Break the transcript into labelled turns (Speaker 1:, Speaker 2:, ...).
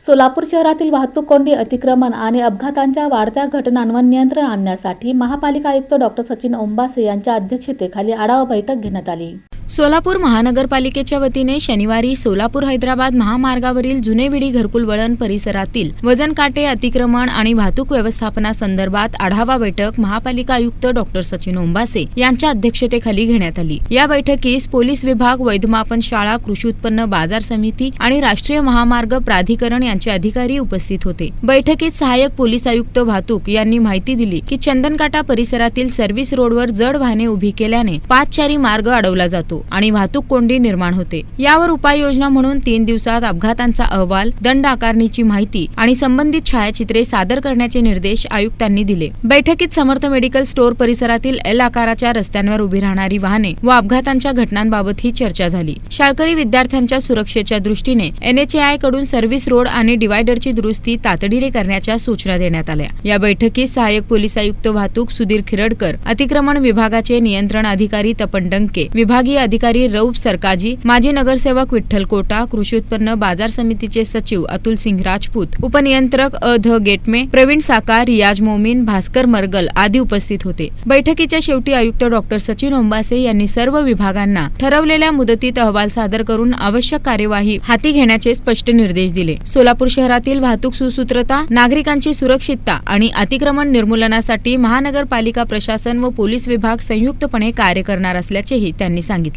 Speaker 1: सोलापूर शहरातील वाहतूक कोंडी अतिक्रमण आणि अपघातांच्या वाढत्या घटनांवर नियंत्रण आणण्यासाठी महापालिका आयुक्त डॉक्टर सचिन ओंबासे यांच्या अध्यक्षतेखाली आढावा बैठक घेण्यात आली.
Speaker 2: सोलापूर महानगरपालिकेच्या वतीने शनिवारी सोलापूर हैदराबाद महामार्गावरील जुनेविडी घरकुल वळण परिसरातील वजन काटे अतिक्रमण आणि वाहतूक व्यवस्थापनासंदर्भात आढावा बैठक महापालिका आयुक्त डॉक्टर सचिन ओंबासे यांच्या अध्यक्षतेखाली घेण्यात आली. या बैठकीस पोलीस विभाग वैधमापन शाळा कृषी उत्पन्न बाजार समिती आणि राष्ट्रीय महामार्ग प्राधिकरण यांचे अधिकारी उपस्थित होते. बैठकीत सहाय्यक पोलीस आयुक्त वाहतूक यांनी माहिती दिली की चंदनकाटा परिसरातील सर्व्हिस रोडवर जड वाहने उभी केल्याने पाचचारी मार्ग अडवला जातो. होतो आणि वाहतूक कोंडी निर्माण होते. यावर उपाययोजना म्हणून तीन दिवसात अपघातांचा अहवाल दंड आकारणीची माहिती आणि संबंधित छायाचित्रे सादर करण्याचे निर्देश आयुक्तांनी दिले. बैठकीत समर्थ मेडिकल स्टोअर परिसरातील एल आकाराच्या रस्त्यांवर उभी राहणारी वाहने व अपघातांच्या घटनांबाबतही चर्चा झाली. शाळकरी विद्यार्थ्यांच्या सुरक्षेच्या दृष्टीने एनएचएआयकडून सर्व्हिस रोड आणि डिव्हायडरची दुरुस्ती तातडीने करण्याच्या सूचना देण्यात आल्या. या बैठकीत सहाय्यक पोलीस आयुक्त वाहतूक सुधीर खिरडकर अतिक्रमण विभागाचे नियंत्रण अधिकारी तपन डंके विभागीय अधिकारी रौफ सरकाजी माजी नगरसेवक विठ्ठल कोटा कृषी उत्पन्न बाजार समितीचे सचिव अतुल सिंग राजपूत उपनियंत्रक अ ध गेटमे प्रवीण साकार रियाज मोमीन भास्कर मरगल आदी उपस्थित होते. बैठकीच्या शेवटी आयुक्त डॉक्टर सचिन ओंबासे यांनी सर्व विभागांना ठरवलेल्या मुदतीत अहवाल सादर करून आवश्यक कार्यवाही हाती घेण्याचे स्पष्ट निर्देश दिले. सोलापूर शहरातील वाहतूक सुसूत्रता नागरिकांची सुरक्षितता आणि अतिक्रमण निर्मूलनासाठी महानगरपालिका प्रशासन व पोलीस विभाग संयुक्तपणे कार्य करणार असल्याचेही त्यांनी सांगितले.